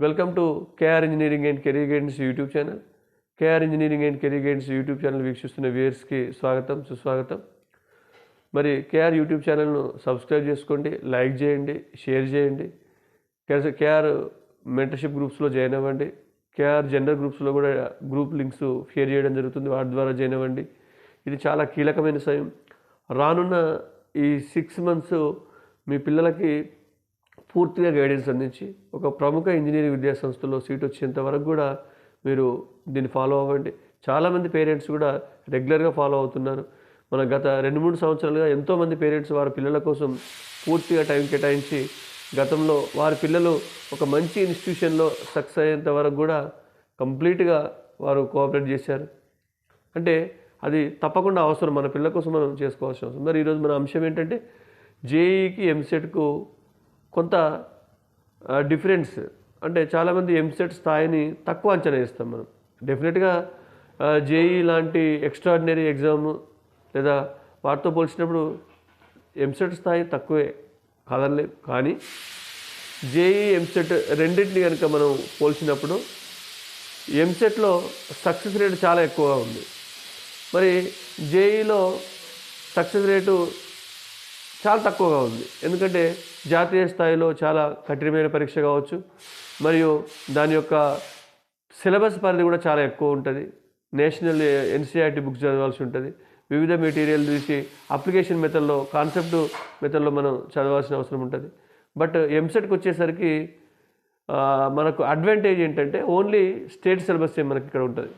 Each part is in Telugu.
Welcome to KR engineering and career guidance YouTube channel KR engineering and career guidance YouTube channel వీక్షిస్తున్న వ్యూయర్స్కి స్వాగతం సుస్వాగతం. మరి కేఆర్ యూట్యూబ్ ఛానల్ను సబ్స్క్రైబ్ చేసుకోండి లైక్ చేయండి షేర్ చేయండి. కేఆర్- కేఆర్ మెంటర్షిప్ గ్రూప్స్లో జాయిన్ అవ్వండి. కేఆర్ జెండర్ గ్రూప్స్లో కూడా గ్రూప్ లింక్స్ షేర్ చేయడం జరుగుతుంది వాటి ద్వారా జాయిన్ అవ్వండి. ఇది చాలా కీలకమైన సమయం. రానున్న ఈ సిక్స్ మంత్స్ మీ పిల్లలకి పూర్తిగా గైడెన్స్ అందించి ఒక ప్రముఖ ఇంజనీరింగ్ విద్యా సంస్థలో సీట్ వచ్చేంత వరకు కూడా మీరు దీన్ని ఫాలో అవ్వండి. చాలామంది పేరెంట్స్ కూడా రెగ్యులర్గా ఫాలో అవుతున్నారు. మన గత రెండు మూడు సంవత్సరాలుగా ఎంతోమంది పేరెంట్స్ వారి పిల్లల కోసం పూర్తిగా టైం కేటాయించి గతంలో వారి పిల్లలు ఒక మంచి ఇన్స్టిట్యూషన్లో సక్సెస్ అయ్యేంత వరకు కూడా కంప్లీట్గా వారు కోఆపరేట్ చేశారు. అంటే అది తప్పకుండా అవసరం. మన పిల్లల కోసం మనం చేసుకోవాల్సిన అవసరం. మరి ఈరోజు మన అంశం ఏంటంటే జేఈకి ఎంసెట్కు కొంత డిఫరెన్స్ అంటే చాలామంది ఎంసెట్ స్థాయిని తక్కువ అంచనా వేస్తాం మనం. డెఫినెట్గా జేఈ లాంటి ఎక్స్ట్రాడినరీ ఎగ్జామ్ లేదా వాటితో పోల్చినప్పుడు ఎంసెట్ స్థాయి తక్కువే కాదనలే. కానీ జేఈ ఎంసెట్ రెండింటిని కనుక మనం పోల్చినప్పుడు ఎంసెట్లో సక్సెస్ రేట్ చాలా ఎక్కువగా ఉంది. మరి జేఈలో సక్సెస్ రేటు చాలా తక్కువగా ఉంది. ఎందుకంటే జాతీయ స్థాయిలో చాలా కఠినమైన పరీక్ష కావచ్చు. మరియు దాని యొక్క సిలబస్ పరిధి కూడా చాలా ఎక్కువ ఉంటుంది. నేషనల్ ఎన్సీఆర్టీ బుక్స్ చదవాల్సి ఉంటుంది. వివిధ మెటీరియల్ తీసి అప్లికేషన్ మెథడ్లో కాన్సెప్ట్ మెథడ్లో మనం చదవాల్సిన అవసరం ఉంటుంది. బట్ ఎంసెట్కి వచ్చేసరికి మనకు అడ్వాంటేజ్ ఏంటంటే ఓన్లీ స్టేట్ సిలబస్ మనకి ఇక్కడ ఉంటుంది.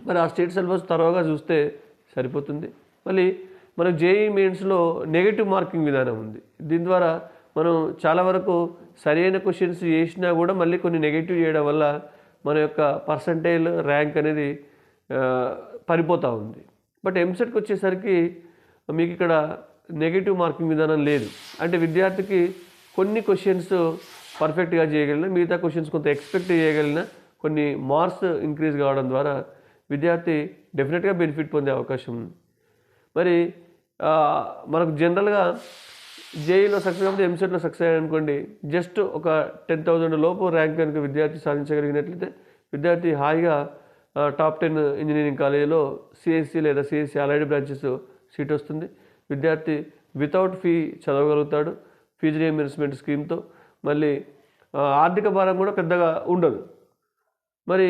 మరి ఆ స్టేట్ సిలబస్ త్వరగా చూస్తే సరిపోతుంది. మళ్ళీ మనకు జేఈ మెయిన్స్లో నెగిటివ్ మార్కింగ్ విధానం ఉంది. దీని ద్వారా మనం చాలా వరకు సరైన క్వశ్చన్స్ చేసినా కూడా మళ్ళీ కొన్ని నెగిటివ్ చేయడం వల్ల మన యొక్క పర్సంటేజ్ ర్యాంక్ అనేది పడిపోతూ ఉంది. బట్ ఎంసెట్కి వచ్చేసరికి మీకు ఇక్కడ నెగిటివ్ మార్కింగ్ విధానం లేదు. అంటే విద్యార్థికి కొన్ని క్వశ్చన్స్ పర్ఫెక్ట్గా చేయగలిగిన మిగతా క్వశ్చన్స్ కొంత ఎక్స్పెక్ట్ చేయగలిగిన కొన్ని మార్క్స్ ఇంక్రీజ్ కావడం ద్వారా విద్యార్థి డెఫినెట్గా బెనిఫిట్ పొందే అవకాశం ఉంది. మరి మనకు జనరల్గా జేఈలో సక్సెస్ కాబట్టి ఎంసెట్లో సక్సెస్ అయ్యారనుకోండి జస్ట్ ఒక టెన్ థౌజండ్ లోపు ర్యాంక్ కనుక విద్యార్థి సాధించగలిగినట్లయితే విద్యార్థి హాయిగా టాప్ టెన్ ఇంజనీరింగ్ కాలేజీలో సిఎస్సి లేదా సిఎస్సి అలైడ్ బ్రాంచెస్ సీట్ వస్తుంది. విద్యార్థి వితౌట్ ఫీ చదవగలుగుతాడు ఫీజు రియంబర్స్మెంట్ స్కీమ్తో. మళ్ళీ ఆర్థిక భారం కూడా పెద్దగా ఉండదు. మరి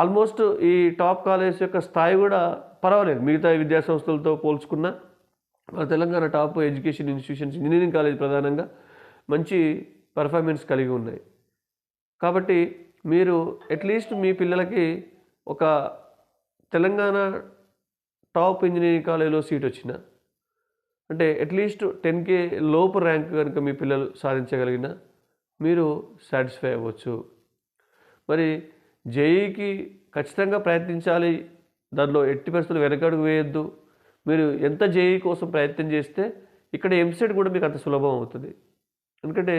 ఆల్మోస్ట్ ఈ టాప్ కాలేజ్ యొక్క స్థాయి కూడా పర్వాలేదు. మిగతా విద్యా సంస్థలతో పోల్చుకున్న Telangana top education institutions engineering college ప్రధానంగా మంచి పర్ఫార్మెన్స్ కలిగి ఉన్నాయి. కాబట్టి మీరు అట్లీస్ట్ మీ పిల్లలకి ఒక తెలంగాణ టాప్ ఇంజనీరింగ్ కాలేజీలో సీట్ వచ్చిన అంటే అట్లీస్ట్ టెన్ కే లోపు ర్యాంక్ కనుక మీ పిల్లలు సాధించగలిగిన మీరు సాటిస్ఫై అవ్వచ్చు. మరి జేఈకి ఖచ్చితంగా ప్రయత్నించాలి దానిలో ఎట్టి పరిస్థితులు వెనకడుగు వేయొద్దు. మీరు ఎంత జేఈ కోసం ప్రయత్నం చేస్తే ఇక్కడ ఎంసెట్ కూడా మీకు అంత సులభం అవుతుంది. ఎందుకంటే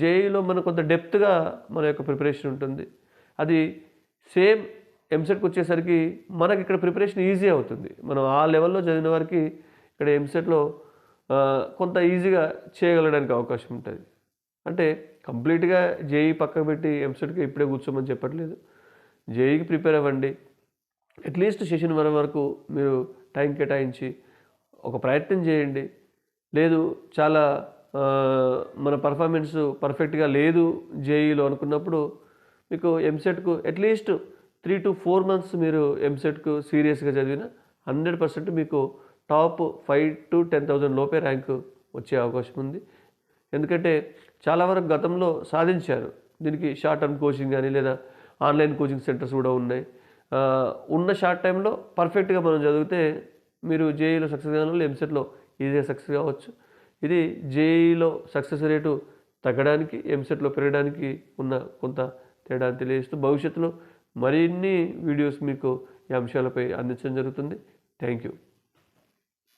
జేఈలో మనకు కొంత డెప్త్గా మన యొక్క ప్రిపరేషన్ ఉంటుంది. అది సేమ్ ఎంసెట్కి వచ్చేసరికి మనకి ఇక్కడ ప్రిపరేషన్ ఈజీ అవుతుంది. మనం ఆ లెవెల్లో చదివిన వారికి ఇక్కడ ఎంసెట్లో కొంత ఈజీగా చేయగలడానికి అవకాశం ఉంటుంది. అంటే కంప్లీట్గా జేఈ పక్కకు పెట్టి ఎంసెట్కి ఇప్పుడే కూర్చోమని చెప్పట్లేదు. జేఈకి ప్రిపేర్ అవ్వండి. అట్లీస్ట్ సెషన్ వన్ వరకు మీరు టైం కేటాయించి ఒక ప్రయత్నం చేయండి. లేదు చాలా మన పర్ఫార్మెన్స్ పర్ఫెక్ట్గా లేదు జేఈలో అనుకున్నప్పుడు మీకు ఎంసెట్కు at least three to four months మీరు ఎంసెట్కు సీరియస్గా చదివిన హండ్రెడ్ పర్సెంట్ మీకు top five to ten thousand లోపే ర్యాంకు వచ్చే అవకాశం ఉంది. ఎందుకంటే చాలా వరకు గతంలో సాధించారు. దీనికి షార్ట్ టర్మ్ కోచింగ్ కానీ లేదా ఆన్లైన్ కోచింగ్ సెంటర్స్ కూడా ఉన్నాయి. ఉన్న షార్ట్ టైంలో పర్ఫెక్ట్గా మనం చదివితే మీరు జేఈలో సక్సెస్ కావాలి ఎంసెట్లో ఈజీగా సక్సెస్ కావచ్చు. ఇది జేఈలో సక్సెస్ రేటు తగ్గడానికి ఎంసెట్లో పెరగడానికి ఉన్న కొంత తేడా తెలియజేస్తూ భవిష్యత్తులో మరిన్ని వీడియోస్ మీకు ఈ అంశాలపై అందించడం జరుగుతుంది. Thank you